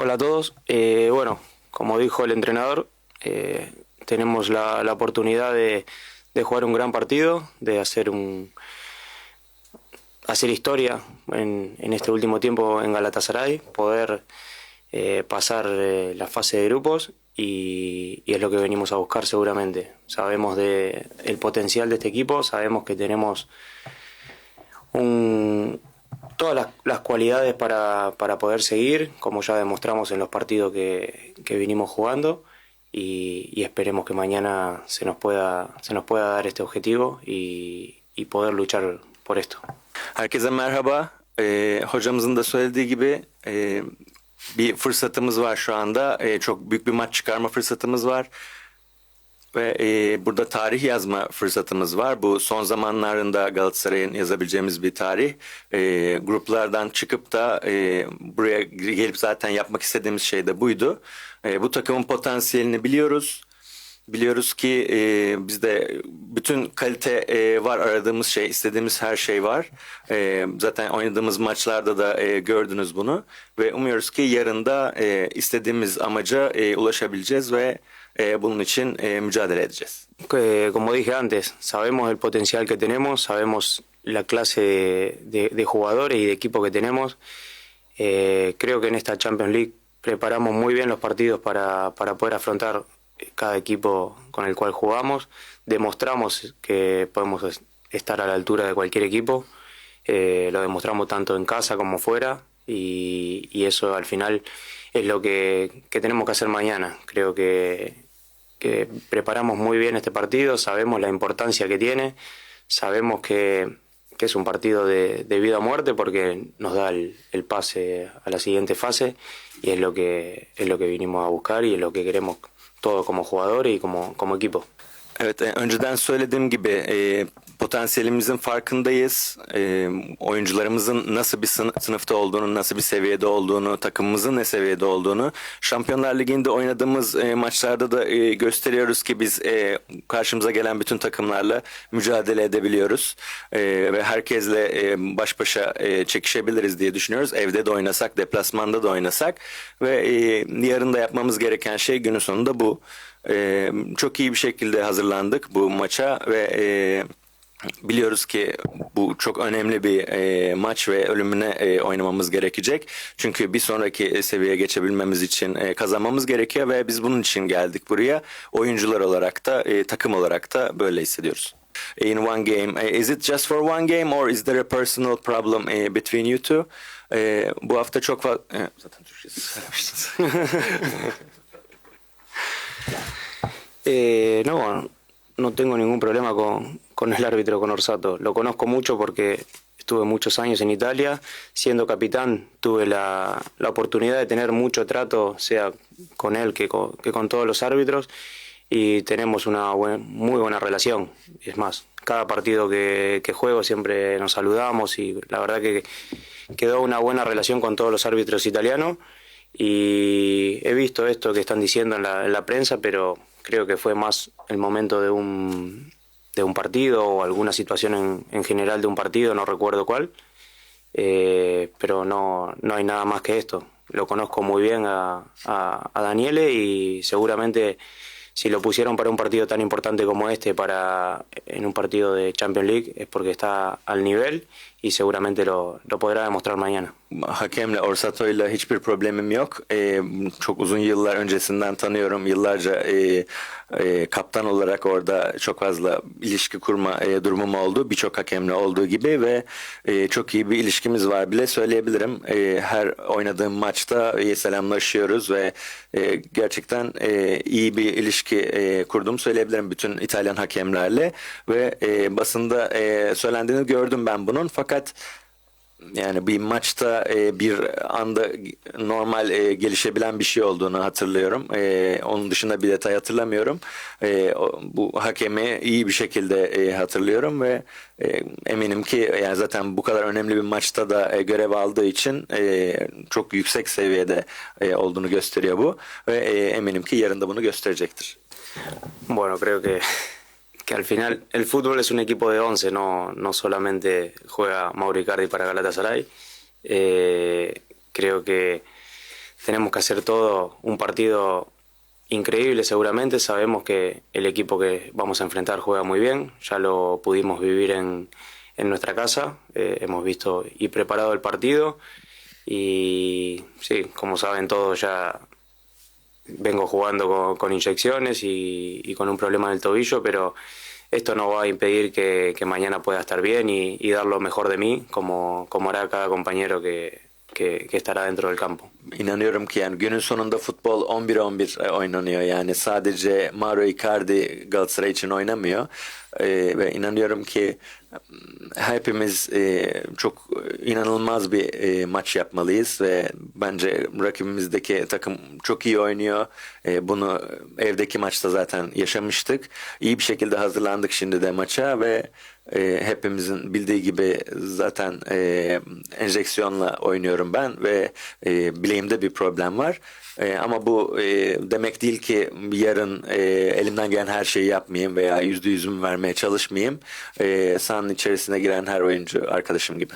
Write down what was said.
Hola a todos. Eh, bueno, como dijo el entrenador, eh, tenemos la, la oportunidad de, jugar un gran partido, de hacer un hacer historia en, en este último tiempo en Galatasaray, poder eh, pasar eh, la fase de grupos y, y, es lo que venimos a buscar seguramente. Sabemos de el potencial de este equipo, sabemos que tenemos un, todas las, las cualidades para, para, poder seguir, como ya demostramos en los partidos que, que vinimos jugando, y, y, esperemos que mañana se nos pueda, se nos pueda dar este objetivo y, y poder luchar por esto. Herkese merhaba. Ee, hocamızın da söylediği gibi e, bir fırsatımız var şu anda. E, çok büyük bir maç çıkarma fırsatımız var. Ve e, burada tarih yazma fırsatımız var. Bu son zamanlarında Galatasaray'ın yazabileceğimiz bir tarih. E, gruplardan çıkıp da e, buraya gelip zaten yapmak istediğimiz şey de buydu. E, bu takımın potansiyelini biliyoruz. Biliyoruz ki e, bizde bütün kalite e, var aradığımız şey, istediğimiz her şey var. E, zaten oynadığımız maçlarda da e, gördünüz bunu. Ve umuyoruz ki yarın da e, istediğimiz amaca e, ulaşabileceğiz ve e, bunun için e, mücadele edeceğiz. Como dije antes, sabemos el potencial que tenemos, sabemos la clase de, de, de jugadores y de equipo que tenemos. Eh, creo que en esta Champions League preparamos muy bien los partidos para, para poder afrontar cada equipo con el cual jugamos. Demostramos que podemos estar a la altura de cualquier equipo. Eh, lo demostramos tanto en casa como fuera y, eso al final es lo que, que, tenemos que hacer mañana. Creo que, que preparamos muy bien este partido, sabemos la importancia que tiene, sabemos que, que es un partido de, de, vida o muerte porque nos da el, el, pase a la siguiente fase y es lo que es lo que vinimos a buscar y es lo que queremos todo como jugador y como, como equipo. Evet, önceden söylediğim gibi e, potansiyelimizin farkındayız. E, oyuncularımızın nasıl bir sınıfta olduğunu, nasıl bir seviyede olduğunu, takımımızın ne seviyede olduğunu Şampiyonlar Ligi'nde oynadığımız e, maçlarda da e, gösteriyoruz ki biz e, karşımıza gelen bütün takımlarla mücadele edebiliyoruz. E, ve herkesle e, baş başa e, çekişebiliriz diye düşünüyoruz. Evde de oynasak, deplasmanda da oynasak ve e, yarın da yapmamız gereken şey günün sonunda bu. Ee, çok iyi bir şekilde hazırlandık bu maça ve e, biliyoruz ki bu çok önemli bir e, maç ve ölümüne e, oynamamız gerekecek. Çünkü bir sonraki seviyeye geçebilmemiz için e, kazanmamız gerekiyor ve biz bunun için geldik buraya. Oyuncular olarak da e, takım olarak da böyle hissediyoruz. In one game, is it just for one game or is there a personal problem uh, between you two? E, bu hafta çok fazla... Zaten Türkçesi söylemiştiniz. No, no tengo ningún problema con, con, el árbitro, con Orsato. Lo conozco mucho porque estuve muchos años en Italia. Siendo capitán tuve la, la oportunidad de tener mucho trato, sea con él que con, que con todos los árbitros, y tenemos una buen, muy buena relación. Es más, cada partido que, que, juego siempre nos saludamos y la verdad que quedó una buena relación con todos los árbitros italianos. Y he visto esto que están diciendo en la, en la prensa, pero creo que fue más el momento de un, de un partido o alguna situación en, en general de un partido, no recuerdo cuál, eh, pero no, no hay nada más que esto. Lo conozco muy bien a, a, a Daniele y seguramente si lo pusieron para un partido tan importante como este, para en un partido de Champions League, es porque está al nivel y seguramente lo, lo podrá demostrar mañana. Hakemle Orsato'yla hiçbir problemim yok. Ee, çok uzun yıllar öncesinden tanıyorum. Yıllarca e, e, kaptan olarak orada çok fazla ilişki kurma e, durumum oldu. Birçok hakemle olduğu gibi ve e, çok iyi bir ilişkimiz var bile söyleyebilirim. E, her oynadığım maçta e, selamlaşıyoruz ve e, gerçekten e, iyi bir ilişki e, kurdum söyleyebilirim bütün İtalyan hakemlerle. Ve e, basında e, söylendiğini gördüm ben bunun. Fakat yani bir maçta e, bir anda normal e, gelişebilen bir şey olduğunu hatırlıyorum. E, onun dışında bir detay hatırlamıyorum. E, bu hakemi iyi bir şekilde e, hatırlıyorum ve e, eminim ki yani zaten bu kadar önemli bir maçta da e, görev aldığı için e, çok yüksek seviyede e, olduğunu gösteriyor bu ve e, eminim ki yarın da bunu gösterecektir. Bueno, creo que que al final el fútbol es un equipo de 11, no, no solamente juega Mauro Icardi para Galatasaray. Eh, creo que tenemos que hacer todo un partido increíble seguramente. Sabemos que el equipo que vamos a enfrentar juega muy bien, ya lo pudimos vivir en, en nuestra casa, eh, hemos visto y preparado el partido y sí, como saben todos ya vengo jugando con, inyecciones y, con un problema en el tobillo, pero esto no va a impedir que, mañana pueda estar bien y, dar lo mejor de mí, como, como hará cada compañero que, que, estará dentro del campo. İnanıyorum ki yani günün sonunda futbol 11-11 oynanıyor. Yani sadece Mauro Icardi Galatasaray için oynamıyor. Ee, ve inanıyorum ki mm, hepimiz e, çok inanılmaz bir e, maç yapmalıyız ve bence rakibimizdeki takım çok iyi oynuyor. E, bunu evdeki maçta zaten yaşamıştık. İyi bir şekilde hazırlandık şimdi de maça ve e, hepimizin bildiği gibi zaten e, enjeksiyonla oynuyorum ben ve e, bileğimde bir problem var. E, ama bu e, demek değil ki yarın e, elimden gelen her şeyi yapmayayım veya yüzde yüzümü vermeye çalışmayayım. E, sahanın içerisine giren her oyuncu arkadaşım gibi.